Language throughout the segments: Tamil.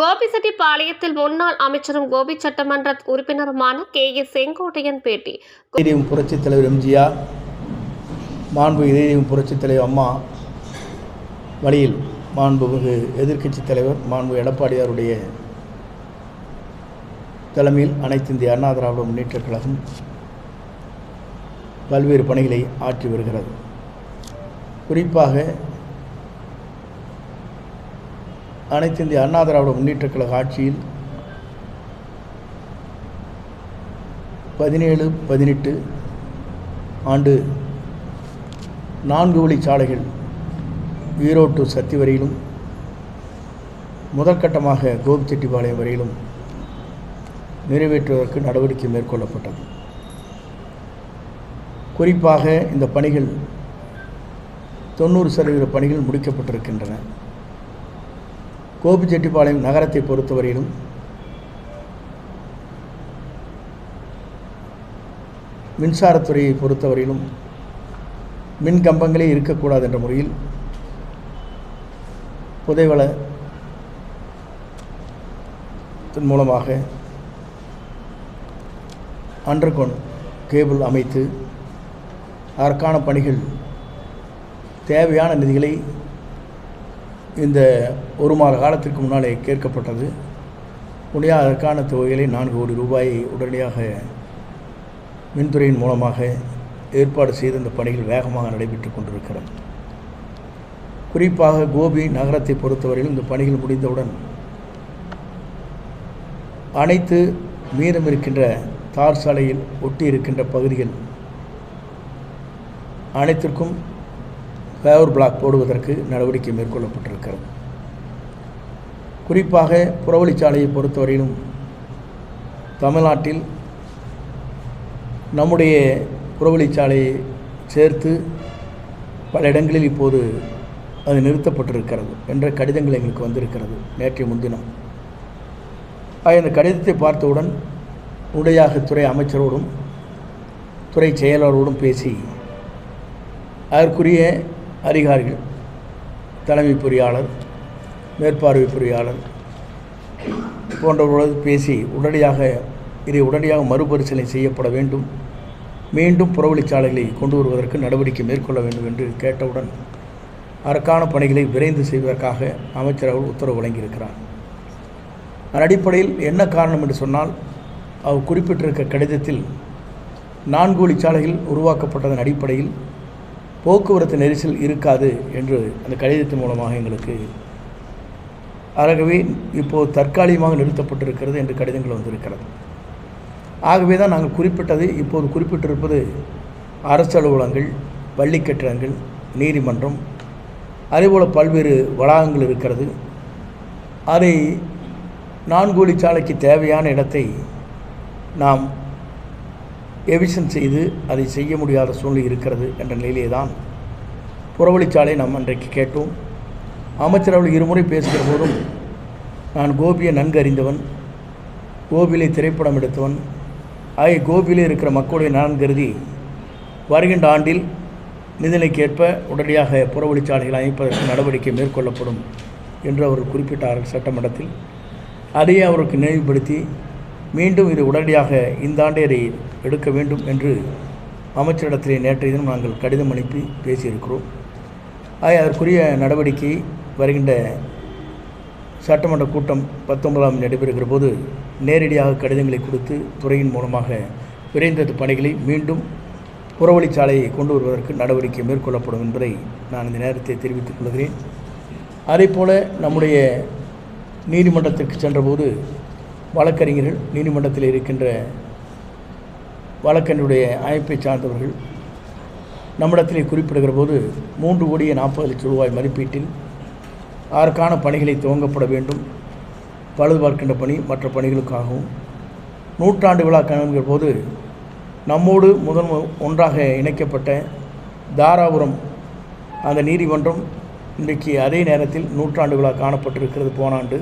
குமாரபாளையத்தில் முன்னாள் அமைச்சரும் கோபி சட்டமன்ற உறுப்பினருமான கே ஏ செங்கோட்டையன் பேட்டி. இதயம் புரட்சித் தலைவர் எம்ஜிஆர் மாண்பு இதயம் புரட்சித் தலைவர் அம்மா வழியில் மாண்புமிகு எதிர்க்கட்சித் தலைவர் மாண்பு எடப்பாடியாருடைய தலைமையில் அனைத்து இந்திய அண்ணா திராவிட முன்னேற்றக் கழகம் பல்வேறு பணிகளை ஆற்றி வருகிறது. குறிப்பாக அனைத்து இந்திய அண்ணா திராவிட முன்னேற்றக் கழக ஆட்சியில் பதினேழு பதினெட்டு ஆண்டு நான்கு வழி சாலைகள் ஈரோடு to சத்தி வரையிலும் முதற்கட்டமாக கோபிச்செட்டிப்பாளையம் வரையிலும் நிறைவேற்றுவதற்கு நடவடிக்கை மேற்கொள்ளப்பட்டது. குறிப்பாக இந்த பணிகள் தொண்ணூறு சதவீத பணிகள் முடிக்கப்பட்டிருக்கின்றன. கோபிச்செட்டிப்பாளையம் நகரத்தை பொறுத்தவரையிலும் மின்சாரத்துறையை பொறுத்தவரையிலும் மின் கம்பங்களே இருக்கக்கூடாது என்ற முறையில் புதைவள மூலமாக அண்டர்கோன் கேபிள் அமைத்து அதற்கான பணிகள் தேவையான நிதிகளை இந்த ஒரு மாத காலத்திற்கு முன்னாலே கேட்கப்பட்டது. உடனே அதற்கான தொகைகளை நான்கு கோடி ரூபாயை உடனடியாக மின்துறையின் மூலமாக ஏற்பாடு செய்து இந்த பணிகள் வேகமாக நடைபெற்று கொண்டிருக்கிறது. குறிப்பாக கோபி நகரத்தை பொறுத்தவரையில் இந்த பணிகள் முடிந்தவுடன் அனைத்து மீதம் இருக்கின்ற தார் சாலையில் ஒட்டி இருக்கின்ற பகுதிகள் அனைத்திற்கும் பேவர் பிளாக் போடுவதற்கு நடவடிக்கை மேற்கொள்ளப்பட்டிருக்கிறது. குறிப்பாக புறவழிச்சாலையை பொறுத்தவரையிலும் தமிழ்நாட்டில் நம்முடைய புறவழிச்சாலையை சேர்த்து பல இடங்களில் இப்போது அது நிறுத்தப்பட்டிருக்கிறது என்ற கடிதங்கள் எங்களுக்கு வந்திருக்கிறது நேற்றைய முன்தினம். ஆக இந்த கடிதத்தை பார்த்தவுடன் உடையாக துறை அமைச்சரோடும் துறை செயலாளரோடும் பேசி அதற்குரிய அதிகாரிகள் தலைமை பொறியாளர் மேற்பார்வை பொறியாளர் போன்றவர்களோடு பேசி உடனடியாக இதை உடனடியாக மறுபரிசீலனை செய்யப்பட வேண்டும். மீண்டும் புறவழிச்சாலைகளை கொண்டு வருவதற்கு நடவடிக்கை மேற்கொள்ள வேண்டும் என்று கேட்டவுடன் அதற்கான பணிகளை விரைந்து செய்வதற்காக அமைச்சர் அவர்கள் உத்தரவு வழங்கியிருக்கிறார். அதன் அடிப்படையில் என்ன காரணம் என்று சொன்னால் அவர் குறிப்பிட்டிருக்க கடிதத்தில் நான்கு வழிச்சாலைகள் உருவாக்கப்பட்டதன் அடிப்படையில் போக்குவரத்து நெரிசல் இருக்காது என்று அந்த கடிதத்தின் மூலமாக எங்களுக்கு ஆகவே இப்போது தற்காலிகமாக நிறுத்தப்பட்டிருக்கிறது என்று கடிதங்கள் வந்திருக்கிறது. ஆகவே தான் நாங்கள் குறிப்பிட்டது இப்போது குறிப்பிட்டிருப்பது அரசு அலுவலகங்கள் பள்ளி கட்டிடங்கள் நீதிமன்றம் அதேபோல் பல்வேறு வளாகங்கள் இருக்கிறது. அதை நான்கு வழிச்சாலைக்கு தேவையான இடத்தை நாம் எவிஷன் செய்து அதை செய்ய முடியாத சூழ்நிலை இருக்கிறது என்ற நிலையிலே தான் புறவழிச்சாலை நாம் அன்றைக்கு கேட்டோம். அமைச்சர் அவர்கள் இருமுறை பேசுகிற போதும் நான் கோபியை நன்கு அறிந்தவன் கோபியிலே திரைப்படம் எடுத்தவன். ஆகிய கோபியிலே இருக்கிற மக்களுடைய நலன் கருதி வருகின்ற ஆண்டில் நிதிநிலைக்கேற்ப உடனடியாக புறவழிச்சாலைகள் அமைப்பதற்கு நடவடிக்கை மேற்கொள்ளப்படும் என்று அவர் குறிப்பிட்டார்கள் சட்டமன்றத்தில். அதையே அவருக்கு நினைவுபடுத்தி மீண்டும் இது உடனடியாக இந்த ஆண்டே எடுக்க வேண்டும் என்று அமைச்சரிடத்திலே நேற்றைய தினம் நாங்கள் கடிதம் அனுப்பி பேசியிருக்கிறோம். ஆக அதற்குரிய நடவடிக்கை வருகின்ற சட்டமன்ற கூட்டம் பத்தொன்பதாம் நடைபெறுகிற போது நேரடியாக கடிதங்களை கொடுத்து துறையின் மூலமாக விரைந்த பணிகளை மீண்டும் புறவழிச்சாலையை கொண்டு வருவதற்கு நடவடிக்கை மேற்கொள்ளப்படும் என்பதை நான் இந்த நேரத்தை தெரிவித்துக் கொள்கிறேன். அதேபோல் நம்முடைய நீதிமன்றத்திற்கு சென்றபோது வழக்கறிஞர்கள் நீதிமன்றத்தில் இருக்கின்ற வழக்கறிஞருடைய அமைப்பை சார்ந்தவர்கள் நம்மிடத்திலே குறிப்பிடுகிற போது மூன்று கோடியே நாற்பது லட்சம் ரூபாய் மதிப்பீட்டில் அதற்கான பணிகளை துவங்கப்பட வேண்டும். பழுது பார்க்கின்ற பணி மற்ற பணிகளுக்காகவும். நூற்றாண்டு விழா காணுகிற போது நம்மோடு முதன் ஒன்றாக இணைக்கப்பட்ட தாராபுரம் அந்த நீதிமன்றம் இன்றைக்கு அதே நேரத்தில் நூற்றாண்டு விழா காணப்பட்டிருக்கிறது போன ஆண்டு.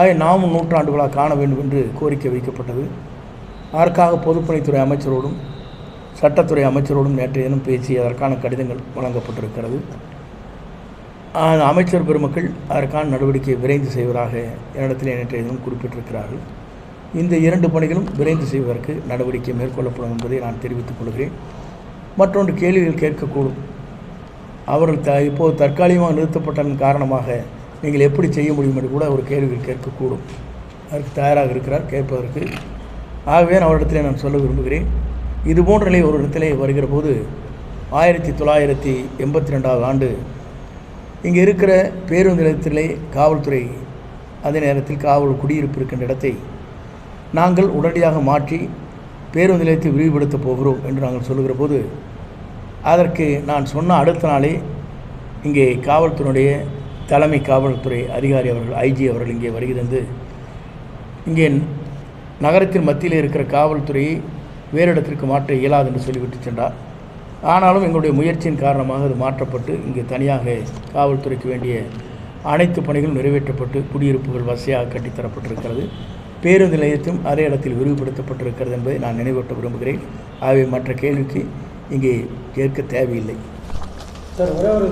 ஆக நாமும் நூற்றாண்டு விழா காண வேண்டும் என்று கோரிக்கை வைக்கப்பட்டது. அதற்காக பொதுப்பணித்துறை அமைச்சரோடும் சட்டத்துறை அமைச்சரோடும் நேற்றைய தினம் பேசி அதற்கான கடிதங்கள் வழங்கப்பட்டிருக்கிறது. அமைச்சர் பெருமக்கள் அதற்கான நடவடிக்கையை விரைந்து செய்வதாக என்னிடத்தில் நேற்றைய தினம் குறிப்பிட்டிருக்கிறார்கள். இந்த இரண்டு பணிகளும் விரைந்து செய்வதற்கு நடவடிக்கை மேற்கொள்ளப்படும் என்பதை நான் தெரிவித்துக் கொள்கிறேன். மற்றொன்று கேள்விகள் கேட்கக்கூடும். அவர்கள் த இப்போது தற்காலிகமாக நிறுத்தப்பட்டதன் காரணமாக நீங்கள் எப்படி செய்ய முடியும் என்று கூட ஒரு கேள்விகள் கேட்கக்கூடும். அதற்கு தயாராக இருக்கிறார் கேட்பதற்கு. ஆகவே நான் அவரிடத்திலே நான் சொல்ல விரும்புகிறேன். இது போன்ற நிலை ஒரு இடத்திலே வருகிற போது ஆயிரத்தி தொள்ளாயிரத்தி எண்பத்தி ரெண்டாவது ஆண்டு இங்கே இருக்கிற பேருந்து நிலையத்திலே காவல்துறை அதே நேரத்தில் காவல் குடியிருப்பு இருக்கின்ற இடத்தை நாங்கள் உடனடியாக மாற்றி பேருந்து நிலையத்தை விரிவுபடுத்தப் போகிறோம் என்று நாங்கள் சொல்லுகிற போது அதற்கு நான் சொன்ன அடுத்த நாளே இங்கே காவல்துறையுடைய தலைமை காவல்துறை அதிகாரி அவர்கள் ஐஜி அவர்கள் இங்கே வருகிறது இங்கே நகரத்தின் மத்தியில் இருக்கிற காவல்துறையை வேறு இடத்திற்கு மாற்ற இயலாது என்று சொல்லிவிட்டு சென்றார். ஆனாலும் எங்களுடைய முயற்சியின் காரணமாக அது மாற்றப்பட்டு இங்கே தனியாக காவல்துறைக்கு வேண்டிய அனைத்து பணிகளும் நிறைவேற்றப்பட்டு குடியிருப்புகள் வசதியாக கட்டித்தரப்பட்டிருக்கிறது பேருந்து நிலையத்தும் அதே இடத்தில் விரிவுபடுத்தப்பட்டிருக்கிறது என்பதை நான் நினைவூட்ட விரும்புகிறேன். ஆகவே மற்ற கேள்விக்கு இங்கே கேட்க தேவையில்லை. சார் ஒரே ஒரு